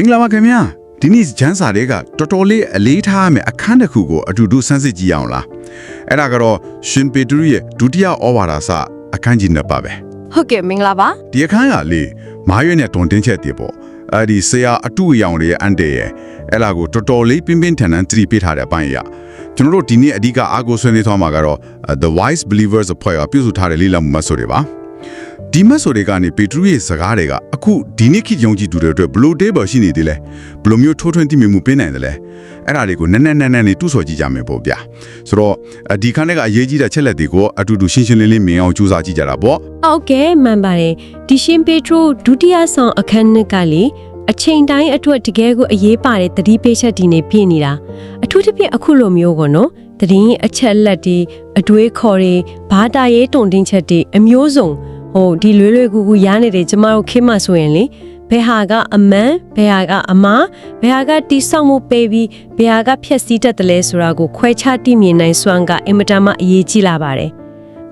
မင်္ဂလာပါခင်ဗျာဒီနေ့ဂျန်စာတွေကတော်တော်လေးအလေးထားရမယ့်အခန်းတစ်ခုကိုအတူတူဆန်းစစ်ကြည့်အောင်လားအဲ့ဒါကတော့ရှင်ပေတရုရဲ့ဒုတိယဩဝါဒစာအခန်းကြီးနှစ်ပါပဲဟုတ်ကဲ့မင်္ဂလာပါဒီအခန်းကလေမာရွေနဲ့တွန်တင်းချက်တည်းပေါ့အဲ့ဒီဆရာအတုအယောင်တွေရဲ့အန်တေရဲ့အဲ့ဒါကိုတော်တော်လေးပြင်းပြင်းထန်ထန်သတိပေးထားတဲ့အပိုင်းအရကျွန်တော်တို့ဒီနေ့အဓိကအားကိုးဆွေးနွေးသွားမှာကတော့ The Wise Believers အဖွဲ့ကပြုစုထားတဲ့လေ့လာမှုမတ်ဆိုတွေပါ ဒီမတ်ဆိုတွေကနေပေတရုရဲ့စကားတွေကအခုဒီနေ့ခေတ်ယုံကြည်သူတွေအတွက်ဘလို့တေးပေါ်ရှိနေသေးလဲဘလို့မျိုးထိုးထွင်းသိမြင်မှုပေးနိုင်တယ်လဲအဲ့ဒါတွေကိုနက်နက်နက်နက်နေတူးဆော်ကြည့်ကြမယ်ပေါ့ဗျာဆိုတော့ဒီခန်းထဲကအရေးကြီးတဲ့ချက်လက်တွေကိုအတူတူရှင်းရှင်းလင်းလင်းမြင်အောင်ကြိုးစားကြည့်ကြတာပေါ့ဟုတ်ကဲ့မှန်ပါတယ်ဒီရှင်ပေထရိုဒုတိယဆောင်အခန်းနှစ်ကလေအချိန်တိုင်းအတွက်တကယ်ကိုအရေးပါတဲ့သတိပေးချက်ဒီနေပြည့်နေတာအထူးသဖြင့်အခုလိုမျိုးကောနော် သတရင်အချက်လက်တွေအတွေးခေါ်တွေဘာတာရေးတုံတင်ချက်တွေအမျိုးစုံဟိုဒီလွေးလွေးကူကူရနေတယ်ကျမတို့ခေတ်မှဆိုရင်လေဘယ်ဟာကအမန်ဘယ်ဟာကအမားဘယ်ဟာကတိဆောက်မှုပေးပြီးဘယ်ဟာကဖြက်စီးတတ်တယ်လဲဆိုတာကိုခွဲခြားသိမြင်နိုင်စွမ်းကအင်မတန်မှအရေးကြီးလာပါတယ်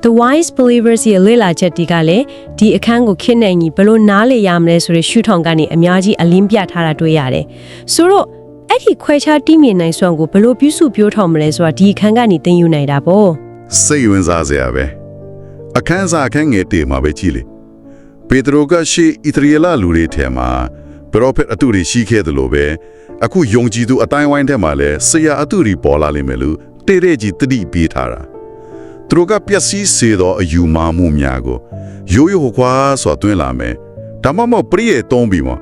The Wise Believers ရဲ့လေ့လာချက်တွေကလည်းဒီအခန်းကိုခင့်နိုင်ကြီးဘလို့နားလေရမလဲဆိုတဲ့ရှုထောင့်ကနေအများကြီးအလင်းပြထားတာတွေ့ရတယ်။ဆိုတော့ အဲ့ဒီခွဲခြားတိမြင်နိုင်စွမ်းကိုဘလို့ပြုစုပြောထောင်မလဲဆိုတာဒီအခန်းကနေသင်ယူနိုင်တာပေါ့စိတ်ဝင်စားစရာပဲအခန်းစားအခန်းငယ်တေမှာပဲကြည့်လေပေတရိုကရှေဣသရေလလူတွေထဲမှာပရောဖက်အတူတွေရှိခဲ့တယ်လို့ပဲအခုယုံကြည်သူအတိုင်းဝိုင်းထဲမှာလည်းဆရာအတူတွေပေါ်လာလိမ့်မယ်လို့တေတဲ့ကြီးတတိပေးထားတာသူတို့ကပျက်စီးစေသောအယူမာမှုများကိုရိုးရိုးခွာဆိုအတွင်းလာမယ်ဒါမှမဟုတ်ပရိယေတုံးပြီးမှ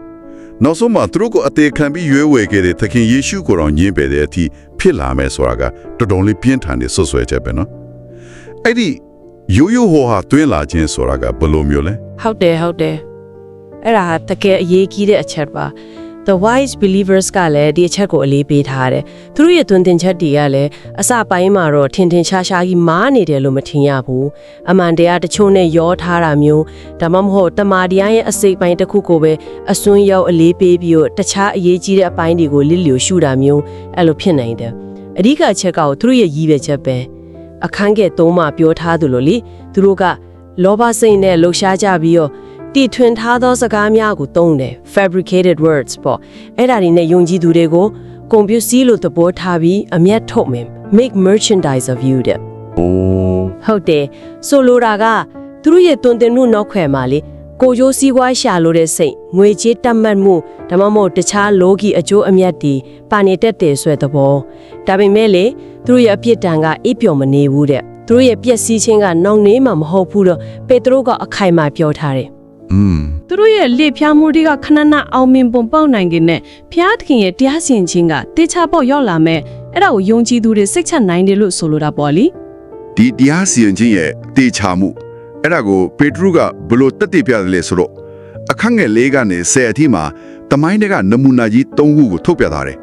နောက်ဆုံးမှာသူတို့ကိုအသေးခံပြီးရွေးဝယ်ခဲ့တဲ့သခင်ယေရှုကိုယ်တော်ညင်းပယ်တဲ့အထိဖြစ်လာမယ်ဆိုတာကတော်တော်လေးပြင်းထန်တဲ့ဆွဆွဲချက်ပဲနော်အဲ့ဒီရိုးရိုးဟောဟာတွင်းလာခြင်းဆိုတာကဘယ်လိုမျိုးလဲဟုတ်တယ်ဟုတ်တယ်အဲ့ဒါတကယ်အရေးကြီးတဲ့အချက်ပါ The wise believers ကလည်းဒီအချက်ကိုအလေးပေးထားတယ်သူတို့ရဲ့သွန်သင်ချက်တွေကလည်းအစပိုင်းမှာတော့ထင်ထင်ရှားရှားကြီးမားနေတယ်လို့မထင်ရဘူးအမှန်တရားတချို့နဲ့ရောထားတာမျိုးဒါမှမဟုတ်တမာတရားရဲ့အစိတ်ပိုင်းတစ်ခုကိုပဲအစွန်းရောက်အလေးပေးပြီးတော့တခြားအရေးကြီးတဲ့အပိုင်းတွေကိုလစ်လျူရှုတာမျိုးအဲ့လိုဖြစ်နိုင်တယ်အဓိကအချက်ကကိုသူတို့ရဲ့ရည်ရွယ်ချက်ပဲအခန်းကဲသုံးမှပြောထားသူလို့လေသူတို့ကလောဘစိတ်နဲ့လှုပ်ရှားကြပြီးတော့ တီထွင်ထားသောစကားများကိုသုံးတယ် fabricated words ပေါ့အဲ့ဒါတွေနဲ့ယုံကြည်သူတွေကိုကွန်ပျူတာလို့သဘောထားပြီးအမျက်ထုတ်မယ် make merchandise of you တဲ့အိုးဟုတ်တယ်ဆိုလိုတာကသူတို့ရဲ့တွင်တင်မှုနောက်ခွယ်မှာလေကိုကျိုးစည်းဝါးရှာလို့တဲ့စိတ်ငွေကြေးတတ်မှတ်မှုဒါမှမဟုတ်တခြားလောကီအကျိုးအမြတ်တွေပါနေတတ်တယ်ဆိုတဲ့သဘောဒါပေမဲ့လေသူတို့ရဲ့အပြစ်ဒဏ်ကအိပ်ပျော်မနေဘူးတဲ့သူတို့ရဲ့ပျက်စီးခြင်းကနောင်နေမှာမဟုတ်ဘူးတော့ပေတရုကအခိုင်အမာပြောထားတယ် อืมသူတို့ရဲ့လေဖြားမှုတွေကခဏနာအောင်မြင်ပုံပေါက်နိုင်ခြင်းနဲ့ဖျားသခင်ရဲ့တရားစီရင်ခြင်းကတေချာပေါက်ရောက်လာမဲ့အဲ့ဒါကိုယုံကြည်သူတွေစိတ်ချနိုင်တယ်လို့ဆိုလိုတာပေါ့လीဒီတရားစီရင်ခြင်းရဲ့တေချာမှုအဲ့ဒါကိုပေတရုကဘယ်လို့တက်တည်ပြတယ်လဲဆိုတော့အခန်းငယ်လေးကနေဆယ်အထိမှာတမိုင်းတွေကနမူနာကြီး၃ခုကိုထုတ်ပြထားတယ်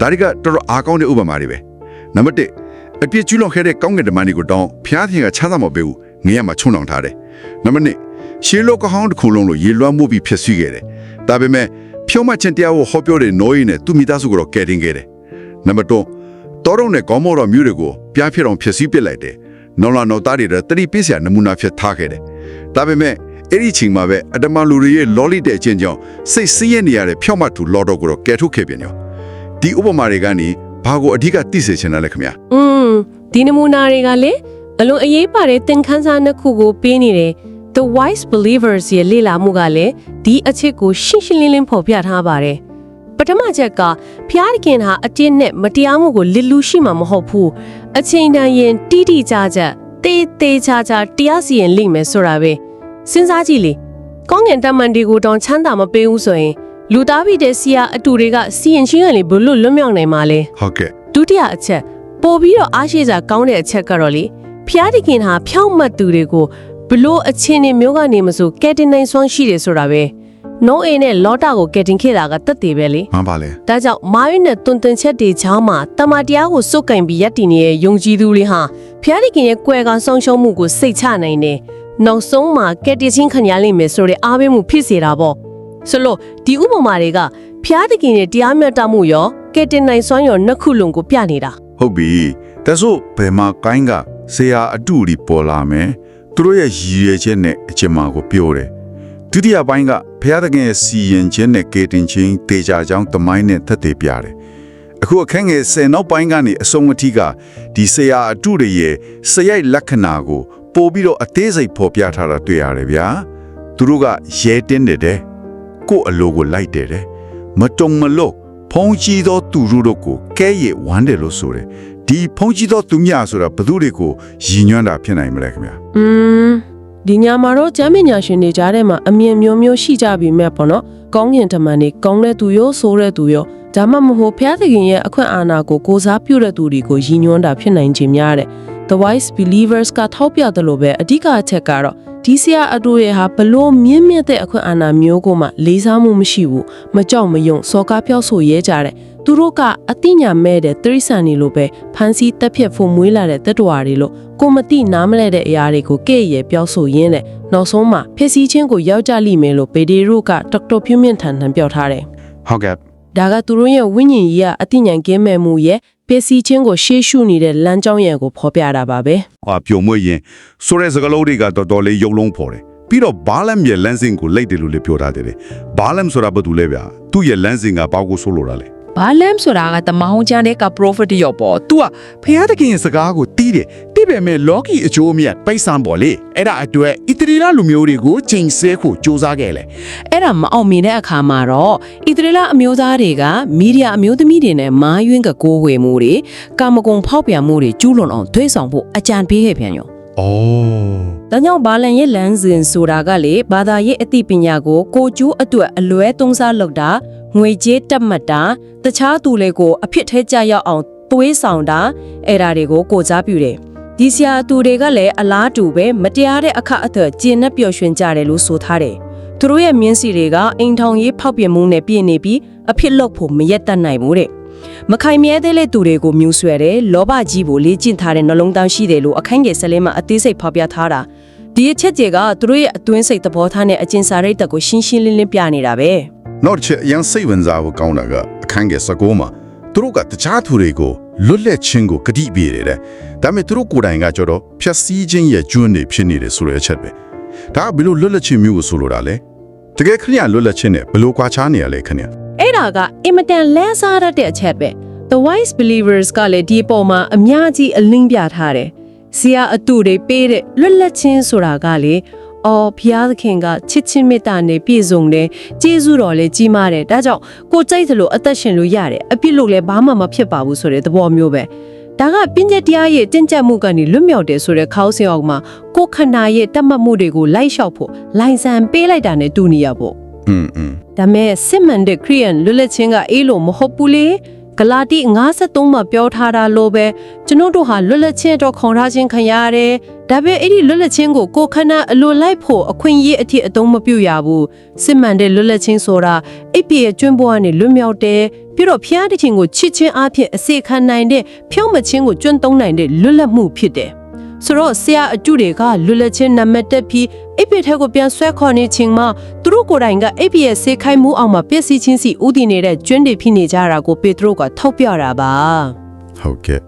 ဒါတွေကတော်တော်အားကောင်းတဲ့ဥပမာတွေပဲနံပါတ်1အပြစ်ကျူးလွန်ခဲ့တဲ့ကောင်းကင်တမန်တွေကိုတောင်းဖျားသခင်ကချမ်းသာမပေးဘူးငရဲမှာချုံနှောင်ထားတယ်နံပါတ်2 ရှေးလောကဟောင်းတစ်ခုလုံးလို့ရေလွှမ်းမှုပြီးဖြစ်ဆွေးခဲ့တယ်ဒါပေမဲ့ဖြုံးမချင်းတရားကိုဟောပြောတဲ့နိုးရင်နဲ့သူမိသားစုကိုတော့ကယ်တင်ခဲ့တယ်နံပါတ်3တော်ရုံနဲ့ကောင်းမောတော်မျိုးတွေကိုပြားဖြစ်အောင်ဖြစ်စည်းပစ်လိုက်တယ်။နော်လာနော်သားတွေတော့တတိပစ္စယနမူနာဖြစ်ထားခဲ့တယ်။ဒါပေမဲ့အဲ့ဒီချိန်မှာပဲအတ္တမလူတွေရဲ့လောလိတဲ့အချင်းကြောင့်စိတ်ဆင်းရဲနေရတဲ့ဖြောက်မတ်သူလော်တော်ကိုတော့ကယ်ထုတ်ခဲ့ပြန်ရော။ဒီဥပမာတွေကနေဘာကိုအဓိကသိစေချင်တယ်လဲခင်ဗျာอืมဒီနမူနာတွေကလေအလွန်အရေးပါတဲ့သင်ခန်းစာနှစ်ခုကိုပေးနေတယ် The Wise Believers ရဲ့လေ့လာမှုကလည်းဒီအချက်ကိုရှင်းရှင်းလင်းလင်းဖော်ပြထားပါတယ်ပထမချက်ကဖျားသခင်ဟာအတင်းနဲ့မတရားမှုကိုလစ်လူရှိမှာမဟုတ်ဘူးအချိန်တန်ရင်တိတိကျကျတေးသေးချာချာတရားစီရင်လိမ့်မယ်ဆိုတာပဲစဉ်းစားကြည့်လေကောင်းငင်တမန်တွေကိုတောင်ချမ်းသာမပေးဘူးဆိုရင်လူသားပြည်တဲ့စီယာအတူတွေကစီရင်ချင်းကလေးဘလို့လွတ်မြောက်နိုင်မှာလဲဟုတ်ကဲ့ဒုတိယအချက်ပို့ပြီးတော့အားရှိစာကောင်းတဲ့အချက်ကတော့လေဖျားတခင်ဟာဖြောင့်မတ်သူတွေကို ဘလို့အချင်းနေမျိုးကနေမဆိုကဲတင်နိုင်စွမ်းရှိတယ်ဆိုတာပဲနိုးအေနဲ့လောတာကိုကဲတင်ခဲ့တာကတက်သေးပဲလေမှန်ပါလေဒါကြောင့်မာရွေးနဲ့တွန်တွန်ချက်တွေချောင်းမှာတမန်တရားကိုစုတ်ကင်ပြီးရက်တည်နေတဲ့ယုံကြည်သူတွေဟာဖျားတခင်ရဲ့ကွယ်ကဆုံးရှုံးမှုကိုစိတ်ချနိုင်တယ်နောက်ဆုံးမှာကဲတင်ချင်းခံရလိမ့်မယ်ဆိုတဲ့အားပေးမှုဖြစ်စေတာပေါ့ဆိုလို့ဒီဥပမာတွေကဖျားတခင်ရဲ့တရားမျှတမှုရောကဲတင်နိုင်စွမ်းရောနှစ်ခုလုံးကိုပြနေတာဟုတ်ပြီဒါဆိုဘယ်မှာကိုင်းကဆရာအတူဒီပေါ်လာမယ် သူတို့ရဲ့ရည်ရွယ်ချက်နဲ့အချင်မာကိုပြောတယ်ဒုတိယပိုင်းကဘုရားသခင်ရဲ့စီရင်ခြင်းနဲ့ကေတင်ခြင်းတေချာကြောင်းတမိုင်းနဲ့သက်သေပြတယ်အခုအခက်ငယ်ဆယ်နောက်ပိုင်းကနေအဆုံးအထိကဒီဆရာအတုတွေရဲ့စရိုက်လက္ခဏာကို ပို့ပြီးတော့အသေးစိတ်ဖော်ပြထားတာတွေ့ရတယ်ဗျာသူတို့ကရဲတင်းတယ်တဲ့ကို့အလိုကိုလိုက်တယ်တဲ့မတုံမလို့ဖုံးကြီးသောသူတို့ကိုကဲရဲ့ဝမ်းတယ်လို့ဆိုတယ် ဒီဖုံးကြီးသောသူများဆိုတာဘသူတွေကိုရည်ညွှန်းတာဖြစ်နိုင်မလဲခင်ဗျာอืมဒီညမှာတော့ကျမ်းပညာရှင်တွေကြားထဲမှာအမြင်မျိုးမျိုးရှိကြပြီမဲ့ပေါ့နော်ကောင်းကင်တမန်တွေကောင်းတဲ့သူရောဆိုးတဲ့သူရောဒါမှမဟုတ်ဖျားသခင်ရဲ့အခွင့်အာဏာကိုကိုစားပြုတဲ့သူတွေကိုရည်ညွှန်းတာဖြစ်နိုင်ခြင်းများတဲ့ The Wise Believers ကထောက်ပြတယ်လို့ပဲအဓိကအချက်ကတော့ဒီဆရာအတူရဲ့ဟာဘလို့မြင့်မြတ်တဲ့အခွင့်အာဏာမျိုးကိုမှလေးစားမှုမရှိဘူးမကြောက်မယုံစော်ကားပြောဆိုရဲကြတဲ့ သူတို့ကအတိညာမဲ့တဲ့တရိษံနေလို့ပဲဖန်စီတက်ဖြတ်ဖို့မွေးလာတဲ့တတ္တဝါတွေလို့ကိုမတိနားမလဲတဲ့အရာတွေကိုကဲ့ရဲ့ပြောဆိုရင်းနဲ့နောက်ဆုံးမှာဖြစ်စည်းခြင်းကိုရောက်ကြလိမ့်မယ်လို့ပေဒီရိုကဒေါက်တာဖြူမြင့်ထန်ထန်ပြောထားတယ်ဟုတ်ကဲ့ဒါကသူတို့ရဲ့ဝိညာဉ်ကြီးကအတိညာဉ်ကင်းမဲ့မှုရဲ့ပစ္စည်းချင်းကိုရှေးရှုနေတဲ့လမ်းကြောင်းရံကိုဖော်ပြတာပါပဲဟာပျော်မွေ့ရင်ဆိုတဲ့စကားလုံးတွေကတော်တော်လေးယုံလုံးဖော်တယ်ပြီးတော့ဘာလမ်ရဲ့လမ်းစဉ်ကိုလိုက်တယ်လို့လည်းပြောထားတယ်ဘာလမ်ဆိုတာဘာတူလဲဗျာသူ့ရဲ့လမ်းစဉ်ကပေါက်ကိုဆိုလိုတာလေ ဘာလမ်ဆိုတာကတမဟောင်းချမ်းတဲ့က prophet ရောပေါ့ तू อ่ะဖျားသခင်ရဲ့စကားကိုတီးတယ်တီးပေမဲ့ Loki အကျိုးအမြတ်ပိတ်ဆံပေါ်လေအဲ့ဒါအတွက်ဣတရီလာလူမျိုးတွေကိုချိန်ဆဲဖို့စ조사ခဲ့လေ အဲ့ဒါမအောင်မြင်တဲ့အခါမှာတော့ဣသရေလအမျိုးသားတွေကမီဒီယာအမျိုးသမီးတွေနဲ့မာယွင်းကကိုးဝေမှုတွေကာမဂုဏ်ဖောက်ပြန်မှုတွေကျူးလွန်အောင်သွေးဆောင်ဖို့အကြံပေးခဲ့ပြန်ရော အော် ။ဒါကြောင့်ဘာလန်ရဲ့လမ်းစဉ်ဆိုတာကလေဘာသာရေးအသိပညာကိုကိုကျိုးအတွက်အလွဲသုံးစားလုပ်တာ ငွေကြေးတက်မှတ်တာတခြားသူတွေကိုအဖြစ်ထဲကျရောက်အောင်သွေးဆောင်တာအဲ့ဒါတွေကိုကိုစားပြုတယ်။ဒီဆရာသူတွေကလည်းအလားတူပဲမတရားတဲ့အခအသက်ကျင်နဲ့ပျော်ရွှင်ကြတယ်လို့ဆိုထားတယ်။သူတို့ရဲ့မြင်းစီတွေကအိမ်ထောင်ရေးဖောက်ပြန်မှုနဲ့ပြည့်နေပြီးအဖြစ်လုပ်ဖို့မရက်တတ်နိုင်ဘူးတဲ့။မခိုင်မြဲသေးတဲ့သူတွေကိုမြူဆွဲတယ်လောဘကြီးကိုလေ့ကျင့်ထားတဲ့နှလုံးသားရှိတယ်လို့အခန်းငယ်ဆက်လေးမှာအသေးစိတ်ဖော်ပြထားတာဒီအချက်တွေကသူတို့ရဲ့အတွင်းစိတ်သဘောထားနဲ့အကျဉ်းစာရိတ်တက်ကိုရှင်းရှင်းလင်းလင်းပြနေတာပဲ နောက်တစ်ချက်အရန်စိတ်ဝင်စားဖို့ကောင်းတာကအခန်းငယ်19မှာသူတို့ကတခြားသူတွေကိုလွတ်လပ်ခြင်းကိုဂတိပေးတယ်တဲ့ဒါပေမဲ့သူတို့ကိုယ်တိုင်ကကြတော့ဖြတ်စည်းခြင်းရဲ့ကျွန်းနေဖြစ်နေတယ်ဆိုတဲ့အချက်ပဲဒါကဘယ်လိုလွတ်လပ်ခြင်းမျိုးကိုဆိုလိုတာလဲတကယ်ခဏလွတ်လပ်ခြင်းနဲ့ဘယ်လိုကွာခြားနေရလဲခင်ဗျာအဲ့ဒါကအင်မတန်လဲစားရတဲ့အချက်ပဲ The Wise Believers ကလည်းဒီပုံမှာအများကြီးအလင်းပြထားတယ်ဆရာအတူတွေပေးတဲ့လွတ်လပ်ခြင်းဆိုတာကလေ အော်ဘုရားသခင်ကချစ်ချင်းမေတ္တာနဲ့ပြည့်စုံတယ်ကျေးဇူးတော်လည်းကြီးမားတယ်ဒါကြောင့်ကိုကြိုက်သလိုအသက်ရှင်လို့ရတယ်အပြစ်လို့လည်းဘာမှမဖြစ်ပါဘူးဆိုတဲ့သဘောမျိုးပဲဒါကပညာတရားရဲ့တင့်ကြပ်မှုကနေလွတ်မြောက်တယ်ဆိုတဲ့ခေါင်းစဉ်အောက်မှာကိုယ်ခန္ဓာရဲ့တတ်မှတ်မှုတွေကိုလိုက်လျှောက်ဖို့လိုင်ဆန်ပေးလိုက်တာနဲ့တူနေရပေါ့ อืมอืม ဒါမဲ့စစ်မှန်တဲ့ခရိယန်လွတ်လပ်ခြင်းကအေးလို့မဟုတ်ဘူးလေ ဂလာတိ53မှာပြောထားတာလို့ပဲကျွန်တော်တို့ဟာလွတ်လပ်ခြင်းတော့ခေါ်ထားခြင်းခံရတယ်ဒါပေမဲ့အဲ့ဒီလွတ်လပ်ခြင်းကိုကိုယ်ခန္ဓာအလိုလိုက်ဖို့အခွင့်အရေးအထိအသုံးမပြုရဘူးစစ်မှန်တဲ့လွတ်လပ်ခြင်းဆိုတာအိပ်ပြည့်ကျွန်းပေါ်ကနေလွတ်မြောက်တယ်ပြီးတော့ဖျားတဲ့ခြင်းကိုချစ်ခြင်းအပြင်အစေခံနိုင်တဲ့ဖြောင့်မခြင်းကိုကျွန်းသုံးနိုင်တဲ့လွတ်လပ်မှုဖြစ်တယ် ဆိုတော့ဆရာအကျုတွေကလွတ်လပ်ခြင်းနံပါတ်တက်ပြီးအိပ်ပြထဲကိုပြန်ဆွဲခေါ်နေခြင်းမှာသူတို့ကိုယ်တိုင်ကအိပ်ပြရဲ့စေခိုင်းမှုအောင်မှာပျက်စီးခြင်းစီဥတည်နေတဲ့ကျွန်းတွေဖြစ်နေကြတာကိုပေတရုကထောက်ပြတာပါဟုတ်ကဲ့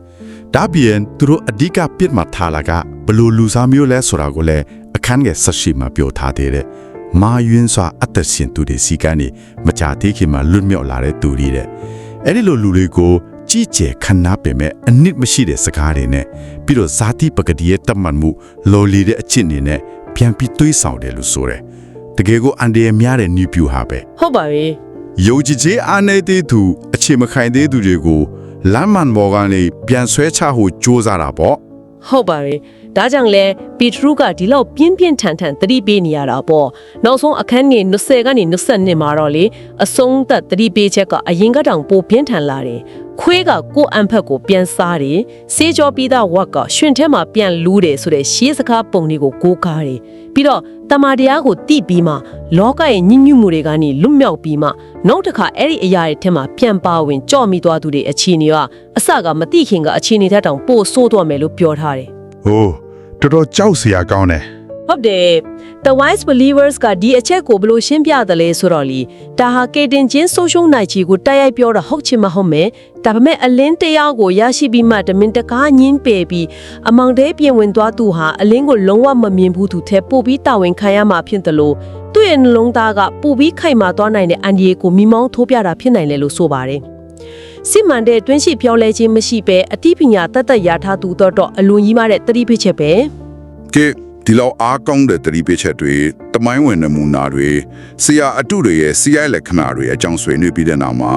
ဒါပြင်သူတို့အဓိကပြစ်မှတ်ထားလာကဘယ်လိုလူစားမျိုးလဲဆိုတာကိုလည်းအခန်းငယ်ဆက်ရှိမှာပြောထားသေးတယ်မာယွင်းစွာအသက်ရှင်သူတွေစီကနေမကြသေးခင်မှာလွတ်မြောက်လာတဲ့သူတွေတဲ့အဲ့ဒီလိုလူတွေကို ကြီးကျယ်ခဏပင်မဲ့အနစ်မရှိတဲ့စကားတွေနဲ့ပြီးတော့ဇာတိပကတိရဲ့တတ်မှတ်မှုလော်လီတဲ့အချစ်နေနဲ့ပြန်ပြီးတွေးဆောင်တယ်လို့ဆိုတယ်တကယ်ကိုအန်ဒီရများတဲ့နည်းပြူဟာပဲဟုတ်ပါပြီယုံကြည်ခြင်းအားနည်းသေးသူအခြေမခိုင်သေးသူတွေကိုလမ်းမှန်ပေါ်ကနေပြန်ဆွဲချဖို့ကြိုးစားတာပေါ့ဟုတ်ပါပြီဒါကြောင့်လဲပီထရုကဒီလောက်ပြင်းပြင်းထန်ထန်သတိပေးနေရတာပေါ့နောက်ဆုံးအခန်းငယ်20ကနေ22မှာတော့လေအဆုံးသက်သတိပေးချက်ကအရင်ကတောင်ပိုပြင်းထန်လာတယ် ခွေးကကိုယ့်အံဖက်ကိုပြန်စားတယ်စေးကြောပြီးသားဝက်ကရှင်ထဲမှာပြန်လူးတယ်ဆိုတဲ့ရှေးစကားပုံတွေကိုကိုးကားတယ်ပြီးတော့တမာတရားကိုတိပြီးမှလောကရဲ့ညှဉ်းညူးမှုတွေကနေလွတ်မြောက်ပြီးမှနောက်တစ်ခါအဲ့ဒီအရာတွေထဲမှာပြန်ပါဝင်ကြော့မိသွားသူတွေအခြေအနေကအစကမတိခင်ကအခြေအနေထက်တောင်ပိုဆိုးသွားမယ်လို့ပြောထားတယ်။ဟိုတော်တော်ကြောက်စရာကောင်းတယ် ဟုတ်တယ် The wise believers ကဒီအချက်ကိုဘယ်လိုရှင်းပြတယ်လဲဆိုတော့လीဒါဟာကေတင်ချင်းဆိုးရှုံးနိုင်ချီကိုတိုက်ရိုက်ပြောတာဟုတ်ချင်မဟုတ်မယ်ဒါပေမဲ့အလင်းတရားကိုရရှိပြီးမှတမင်တကားညင်းပယ်ပြီးအမောင်တဲပြင်ဝင်သွားသူဟာအလင်းကိုလုံးဝမမြင်ဘူးသူထဲပို့ပြီးတာဝန်ခံရမှာဖြစ်တယ်လို့သူ့ရဲ့နှလုံးသားကပို့ပြီးခိုင်မာသွားနိုင်တဲ့အန်ဒီယေကိုမိမောင်းထိုးပြတာဖြစ်နိုင်လေလို့ဆိုပါတယ်စစ်မှန်တဲ့တွင်းရှိပြောလဲခြင်းမရှိဘဲအတိပညာတတ်တတ်ရထားသူတော့တော့အလွန်ကြီးမားတဲ့တတိဖိချက်ပဲကဲ ဒီလောက်အားကောင်းတဲ့တတိပိချက်တွေတမိုင်းဝင်နမူနာတွေဆရာအတုတွေရဲ့ CI လက္ခဏာတွေအကြောင်းဆွေးနွေးပြီးတဲ့နောက်မှာ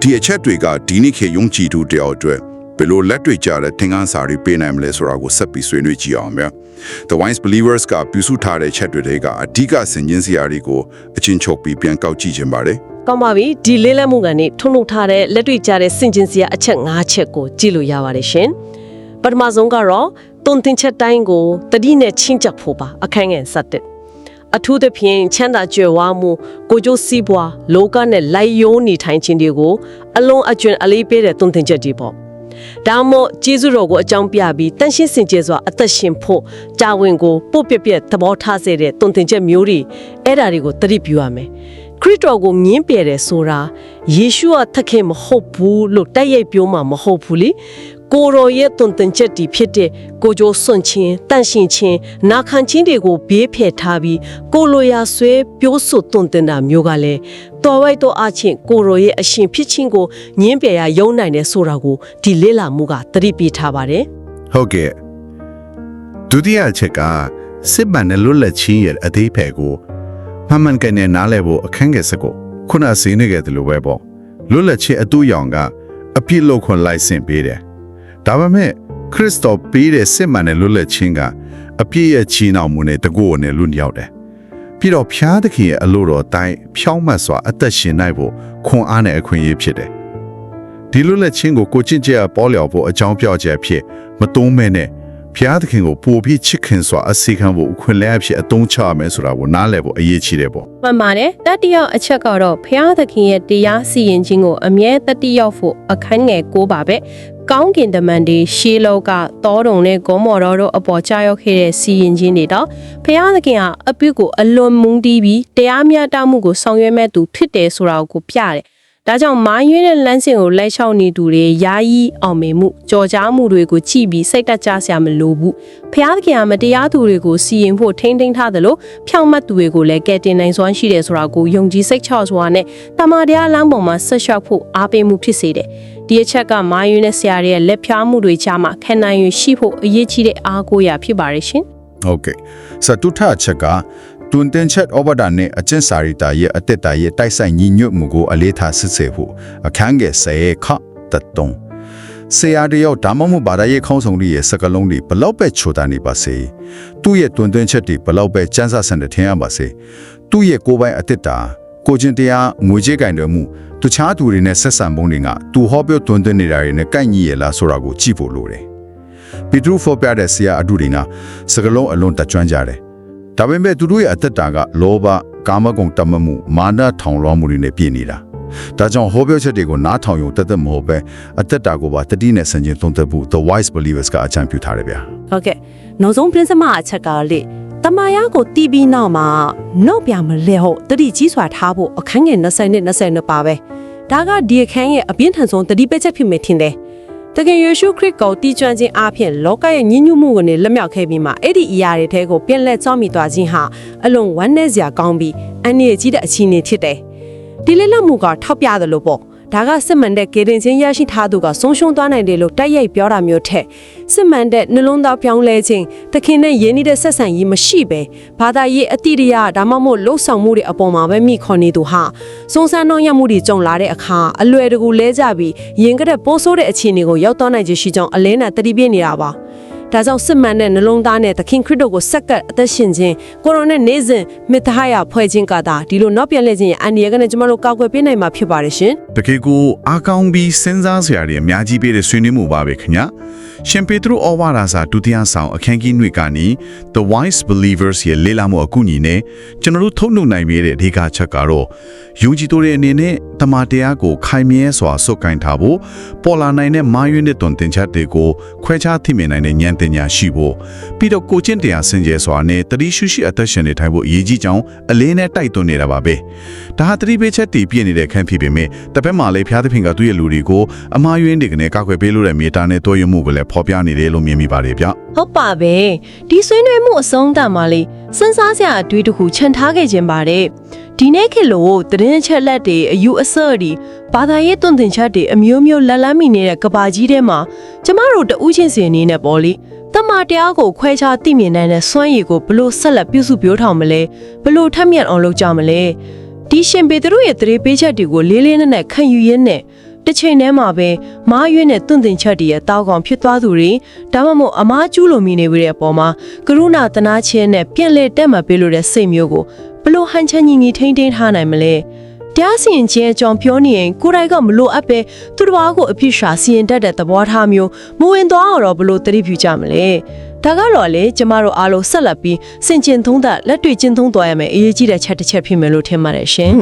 ဒီအချက်တွေကဒီနေ့ခေတ်ယုံကြည်သူတယောက်အတွက်ဘယ်လိုလက်တွေ့ကြတဲ့သင်ခန်းစာတွေပေးနိုင်မလဲဆိုတာကိုဆက်ပြီးဆွေးနွေးကြည့်အောင်ဗျာ The Wise Believers ကပြုစုထားတဲ့ချက်တွေတွေကအဓိကဆင်ခြင်စရာတွေကိုအချင်းချုပ်ပြီးပြန်ကောက်ကြည့်ခြင်းပါတယ်ကောင်းပါပြီဒီလေးလက်မှုကနေထုံထုံထားတဲ့လက်တွေ့ကြတဲ့စင်ကျင်စရာအချက်၅ချက်ကိုကြည့်လို့ရပါတယ်ရှင်ပထမဆုံးကတော့ တွန်တင်ချက်တိုင်းကိုတတိနဲ့ချင်းချက်ဖို့ပါအခန်းငယ်ဆက်တဲ့အထူးသဖြင့်ချမ်းသာကြွယ်ဝမှုကိုကျိုးစီးပွားလောကနဲ့လိုက်ယိုးနေထိုင်ခြင်းတွေကိုအလုံးအကျွန်းအလေးပေးတဲ့တွန်တင်ချက်တွေပေါ့ဒါမို့ကျေးဇူးတော်ကိုအကြောင်းပြပြီးတန်ရှင်းစင်ကြယ်စွာအသက်ရှင်ဖို့တာဝန်ကိုပို့ပြပြသဘောထားစေတဲ့တွန်တင်ချက်မျိုးတွေအဲ့ဓာတွေကိုသတိပြုရမယ်ခရစ်တော်ကိုငင်းပယ်တယ်ဆိုတာယေရှုကသခင်မဟုတ်ဘူးလို့တိုက်ရိုက်ပြောမှာမဟုတ်ဘူးလေ ကိုရောရဲ့တွန်တင်ချက်တီဖြစ်တဲ့ကိုကြိုးစွန့်ခြင်းတန့်ရှင်ခြင်းနာခံခြင်းတွေကိုဘေးဖယ်ထားပြီးကိုလိုရာဆွဲပြောဆိုတွန်တင်တာမျိုးကလည်းတော်ဝိုက်တော့အချင်းကိုရောရဲ့အရှင်ဖြစ်ခြင်းကိုငင်းပယ်ရယုံနိုင်တယ်ဆိုတာကိုဒီလေ့လာမှုကသတိပေးထားပါတယ်ဟုတ်ကဲ့ဒုတိယအချက်ကစစ်မှန်တဲ့လွတ်လပ်ခြင်းရဲ့အသေးဖယ်ကိုမှန်မှန်ကန်ကန်နားလည်ဖို့အခန်းငယ်စကိုခုနစင်းနေကြတယ်လို့ပဲပေါ့လွတ်လပ်ခြင်းအတူရောင်ကအပြစ်လို့ခွန်လိုက်စင်ပေးတယ် ဒါပေမဲ့ခရစ်တော်ပေးတဲ့စစ်မှန်တဲ့လွတ်လပ်ခြင်းကအပြည့်ရဲ့ချီနှောင်မှုနဲ့တကိုယ်နဲ့လွတ်ရောက်တယ်ပြီးတော့ဖျားသခင်ရဲ့အလို့တော်အတိုင်းဖြောင်းမတ်စွာအသက်ရှင်နိုင်ဖို့ခွန်အားနဲ့အခွင့်အရေးဖြစ်တယ်ဒီလွတ်လပ်ခြင်းကိုကိုကျင့်ကြပေါ်လျော်ဖို့အကြောင်းပြချက်ဖြစ်မတုံးမဲနဲ့ ဖျားသခင်ကိုပို့ပြီးချစ်ခင်စွာအစီခံဖို့အခွင့်အလမ်းအဖြစ်အသုံးချရမယ်ဆိုတာကိုနားလည်ဖို့အရေးကြီးတယ်ပေါ့မှန်ပါတယ်တတိယအချက်ကတော့ဖျားသခင်ရဲ့တရားစီရင်ခြင်းကိုအမြဲတတိယဖို့အခန်းငယ်ကိုပါပဲကောင်းကင်တမန်တွေရှေးလောကတောတုံနဲ့ဂေါမော်တော်တို့အပေါ်ကြာရောက်ခဲ့တဲ့စီရင်ခြင်းတွေတော့ဖျားသခင်ဟာအပြစ်ကိုအလွန်မုန်းတီးပြီးတရားမျှတမှုကိုဆောင်ရွက်မဲ့သူဖြစ်တယ်ဆိုတာကိုပြတယ် ဒါကြောင့်မိုင်းရွေးတဲ့လမ်းစဉ်ကိုလိုက်လျှောက်နေသူတွေယာယီအောင်မေမှုကြော်ကြားမှုတွေကိုကြည့်ပြီးစိတ်တက်ကြစရာမလိုဘူးဖျားသခင်ကမတရားသူတွေကိုစီရင်ဖို့ထိမ့်သိမ်းထားတယ်လို့ဖြောင့်မတ်သူတွေကိုလည်းကယ်တင်နိုင်စွမ်းရှိတယ်ဆိုတာကိုယုံကြည်စိတ်ချစွာနဲ့တမန်တရားလမ်းပေါ်မှာဆက်လျှောက်ဖို့အားပေးမှုဖြစ်စေတယ်ဒီအချက်ကမိုင်းရွေးတဲ့ဆရာတွေရဲ့လက်ဖြားမှုတွေကြားမှာခံနိုင်ရရှိဖို့အရေးကြီးတဲ့အားကိုးရာဖြစ်ပါရဲ့ရှင်ဟုတ်ကဲ့စတုထအချက်က တွန်တင်ချက်ဩဘဒါနဲ့အကျင့်စာရီတာရဲ့အတက်တာရဲ့တိုက်ဆိုင်ညီညွတ်မှုကိုအလေးထားစစ်ဆေးဖို့အခန်းငယ်ဆယ်ခတတုံဆရာတယောက်ဒါမှမဟုတ်ဘာသာရေးခေါင်းဆောင်တွေရဲ့စကလုံးတွေဘလောက်ပဲချိုတာနေပါစေသူ့ရဲ့တွန်တင်ချက်တွေဘလောက်ပဲစမ်းစာဆန်တဲ့ထင်ရပါစေသူ့ရဲ့ကိုယ်ပိုင်အတက်တာကိုချင်းတရားငွေကြေးကင်တွေမှုတခြားသူတွေနဲ့ဆက်ဆံပုံတွေကသူဟောပြောတွန်တင်နေတာတွေနဲ့ကိုက်ညီရလားဆိုတာကိုကြည့်ဖို့လိုတယ်ပီထရုဖော်ပြတဲ့ဆရာအတုတွေနာစကလုံးအလွန်တကြွန့်ကြတယ်။ ဒါပေမဲ့သူတို့ရဲ့အသက်တာကလောဘကာမဂုဏ်တမမှုမာနထောင်လွှမ်းမှုတွေနဲ့ပြည့်နေတာ။ဒါကြောင့်ဟောပြောချက်တွေကိုနားထောင်ရုံတသက်မဟုတ်ပဲအသက်တာကိုပါတတိနဲ့ဆင်ခြင်သုံးသပ်ဖို့ The Wise Believers ကအကြံပြုထားတယ်ဗျာဟုတ်ကဲ့နောက်ဆုံးပရိသမအချက်ကလေတမာယာကိုတီးပြီးနောက်မှာနှုတ်ပြမလဲဟုတ်တတိကြီးစွာထားဖို့အခန်းငယ်20နဲ့22ပါပဲဒါကဒီအခန်းရဲ့အပြင်းထန်ဆုံးတတိပက်ချက်ဖြစ်မယ်ထင်တယ် တကယ်ယေရှုခရစ်ကိုတီးကျွမ်းခြင်းအပြင်လောကရဲ့ညှဉ်းညူးမှုကိုလည်းလက်မြောက်ခဲ့ပြီးမှအဲ့ဒီအရာတွေထဲကိုပြန်လက်ကြောမိသွားခြင်းဟာအလွန်ဝမ်းနည်းစရာကောင်းပြီးအန္တရာယ်ကြီးတဲ့အခြေအနေဖြစ်တယ်ဒီလက်လက်မှုကထောက်ပြတယ်လို့ပေါ့ ဒါကစစ်မှန်တဲ့ကေရင်ချင်းရရှိထားသူကဆုံးရှုံးသွားနိုင်တယ်လို့တိုက်ရိုက်ပြောတာမျိုးထက်စစ်မှန်တဲ့နှလုံးသားပြောင်းလဲခြင်းတခင်နဲ့ရင်းနှီးတဲ့ဆက်ဆံရေးမရှိပဲဘာသာရေးအတိတ်ရဒါမှမဟုတ်လှုပ်ဆောင်မှုတွေအပေါ်မှာပဲမိခေါ်နေသူဟာစုံစမ်းနှောင့်ယှက်မှုတွေကြုံလာတဲ့အခါအလွယ်တကူလဲကြပြီးရင်ကတဲ့ပိုးဆိုးတဲ့အခြေအနေကိုရောက်သွားနိုင်ခြင်းရှိကြောင်းအလင်းနဲ့တတိပြနေတာပါ ဒါကြောင့်စစ်မှန်တဲ့နှလုံးသားနဲ့သခင်ခရစ်တော်ကိုစက္ကပ်အသက်ရှင်ခြင်းကိုရိုနဲ့နေစဉ်မေတ္တာရဖွဲ့ခြင်းကသာဒီလိုနောက်ပြန်လှည့်ခြင်းရဲ့အန္တရာယ်ကနေကျွန်တော်တို့ကောက်ွယ်ပေးနိုင်မှာဖြစ်ပါတယ်ရှင်တကယ်ကိုအားကောင်းပြီးစဉ်းစားစရာတွေအများကြီးပေးတဲ့ဆွေးနွေးမှုပါပဲခင်ဗျာရှင်ပေတရုဩဝါဒစာဒုတိယဆောင်အခန်းကြီးနှွေကနေ The Wise Believers ရဲ့လေ့လာမှုအကူအညီနဲ့ကျွန်တော်တို့ထုတ်နှုတ်နိုင်ပေးတဲ့အဓိကချက်ကတော့ယုံကြည်သူတွေအနေနဲ့တမန်တရားကိုခိုင်မြဲစွာစုပ်ကိုင်ထားဖို့ပေါ်လာနိုင်တဲ့မာယွင်းတဲ့တွန်တင်ချက်တွေကိုခွဲခြားသိမြင်နိုင်တဲ့ဉာဏ်တင်ညာရှိဖို့ပြီးတော့ကိုချင်းတရားစင်ကြယ်စွာနဲ့တတိရှိရှိအသက်ရှင်နေထိုင်ဖို့အရေးကြီးကြောင်းအလေးနဲ့တိုက်တွန်းနေတာပါပဲဒါဟာတတိပေးချက်တည်ပြည့်နေတဲ့ခန့်ဖြစ်ပေမဲ့တစ်ဖက်မှာလည်းဖျားသဖြင့်ကသူ့ရဲ့လူတွေကိုအမှားယွင်းတွေကနေကောက်ွယ်ပေးလို့တဲ့မြေတာနဲ့တွဲရမှုကိုလည်းဖော်ပြနေတယ်လို့မြင်မိပါတယ်ဗျဟုတ်ပါပဲဒီဆွေးနွေးမှုအဆုံးသတ်မှာလေစဉ်းစားစရာအတွေ့အကြုံခြံထားခဲ့ခြင်းပါတယ်ဒီနေ့ခေတ်လို့သတင်းချက်လက်တွေအယူအဆတွေဘာသာရေးတွင်တင်ချက်တွေအမျိုးမျိုးလက်လန်းမိနေတဲ့ကဘာကြီးထဲမှာကျမတို့တဦးချင်းစီအနေနဲ့ပေါ့လေတ မန်တရားကိုခွဲခြားသိမြင်နိုင်တဲ့စွမ်းရည်ကိုဘလို့ဆက်လက်ပြုစုပြောထောင်မလဲဘလို့ထက်မြက်အောင်လုပ်ကြမလဲဒီရှင်ပေသူတို့ရဲ့သတိပေးချက်တွေကိုလေးလေးနက်နက်ခံယူရင်းနဲ့တစ်ချိန်တည်းမှာပဲမားရွေးနဲ့တွန့်တင်ချက်တွေရဲ့တောက်ကောင်ဖြစ်သွားသူတွေဒါမှမဟုတ်အမားကျူးလိုမိနေပြီတဲ့အပေါ်မှာကရုဏာတနာချင်းနဲ့ပြန်လဲတက်မှတ်ပေးလို့တဲ့စိတ်မျိုးကိုဘလို့ဟန်ချမ်းညီညီထိန်းသိမ်းထားနိုင်မလဲ တရားစီရင်ခြင်းအကြောင်းပြောနေရင်ကိုယ်တိုင်ကမလို့အပ်ပဲသူတစ်ပါးကိုအဖြစ်ရှာစီရင်တတ်တဲ့သဘောထားမျိုးမဝင်သွားအောင်တော့ဘလို့သတိပြုကြမလဲဒါကတော့လေကျမတို့အားလုံးဆက်လက်ပြီးစင်ကျင်သုံးသပ်လက်တွေ့ကျင့်သုံးသွားရမယ်အရေးကြီးတဲ့ချက်တစ်ချက်ဖြစ်မယ်လို့ထင်ပါတယ်ရှင်